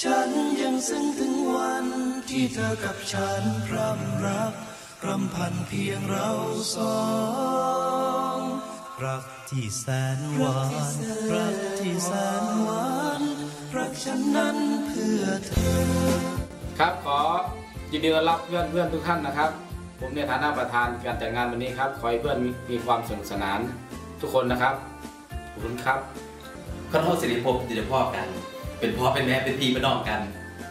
ฉันยังซึ้งถึงวันที่เธอกับฉันพร่ำรักรำพันเพียงเราสองรักที่แสนหวานรักที่แสนหวานรักฉันนั้นเพื่อเธอ ครับขอยินดีต้อนรับเพื่อนเพื่อนทุกท่านนะครับ ผมในฐานะประธานการจัดงานวันนี้ครับ ขอให้เพื่อนมีมีความสนุกสนานทุกคนนะครับขอบคุณครับขอโทษสิริภพจิตพ่อกัน เป็นพ่อเป็นแม่เป็นพี่เป็นน้องกัน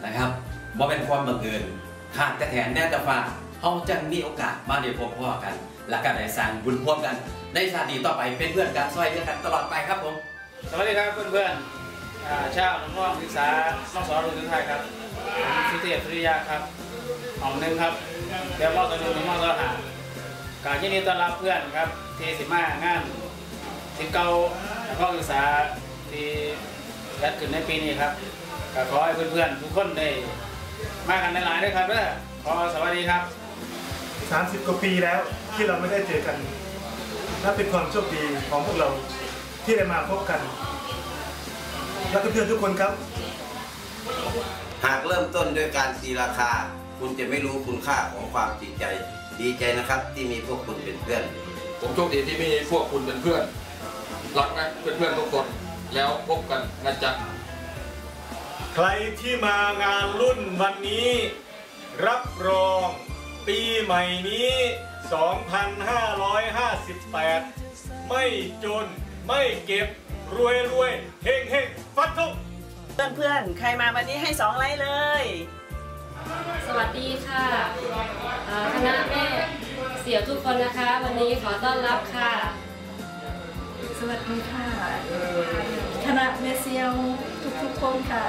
นะครับว่าเป็นความบังเอิญหากแต่แทนแน่แต่ฟ้าเขาจะมีโอกาสมาเดียวพบพ่อกัน และการได้สร้างบุญร่วมกัน ในชาตินี้ต่อไปเป็นเพื่อนกันซอยเดียวกันตลอดไปครับผมสวัสดีครับเพื่อนเพื่อนๆชาวน้องศึกษาน้องสอนรุ่นสุดท้ายครับผมสุเทพสุริยาครับหองหนึ่งครับเดี๋ยวมอตัวนึ่งถึงมอตัวหาการยินดีต้อนรับเพื่อนครับที่สิมางานที่เก่าน้องศึกษาที่ จัดขึ้นในปีนี้ครับก็ขอให้เพื่อนๆทุกคนได้มากันหลายๆด้วยครับเด้อขอสวัสดีครับ 30 กว่าปีแล้วที่เราไม่ได้เจอกันนับเป็นความโชคดีของพวกเราที่ได้มาพบกัน และเพื่อนๆทุกคนครับ หากเริ่มต้นด้วยการตีราคา คุณจะไม่รู้คุณค่าของความจริงใจ ดีใจนะครับที่มีพวกคุณเป็นเพื่อน ผมโชคดีที่มีพวกคุณเป็นเพื่อน รักนะเพื่อนๆทุกคน แล้วพบกันนะจ๊ะ ใครที่มางานรุ่นวันนี้ รับรองปีใหม่นี้ 2558 ไม่จนไม่เก็บรวยรวยเฮงเฮงฟัดทุกเพื่อนๆใครมาวันนี้ให้สองไลค์เลย สวัสดีค่ะเอ่อคณะแม่เสี่ยวทุกคนนะคะ วันนี้ขอต้อนรับค่ะ สวัสดีค่ะ เอ่อคณะเมเซียวทุกๆคนค่ะ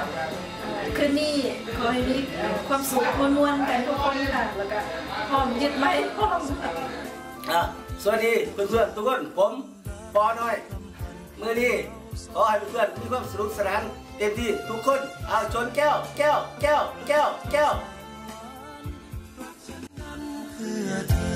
คืนนี้ขอให้มีความสุขมวลๆกันทุกคนค่ะ แล้วก็พร้อมยึดไม้พร้อมอะสวัสดีเพื่อนๆทุกคนผมปอน้อยเมื่อนี้ขอให้เพื่อนๆมีความสนุกสนานเต็มที่ทุกคนเอาชนแก้ว แก้ว แก้ว แก้ว แก้วเพื่อเธอ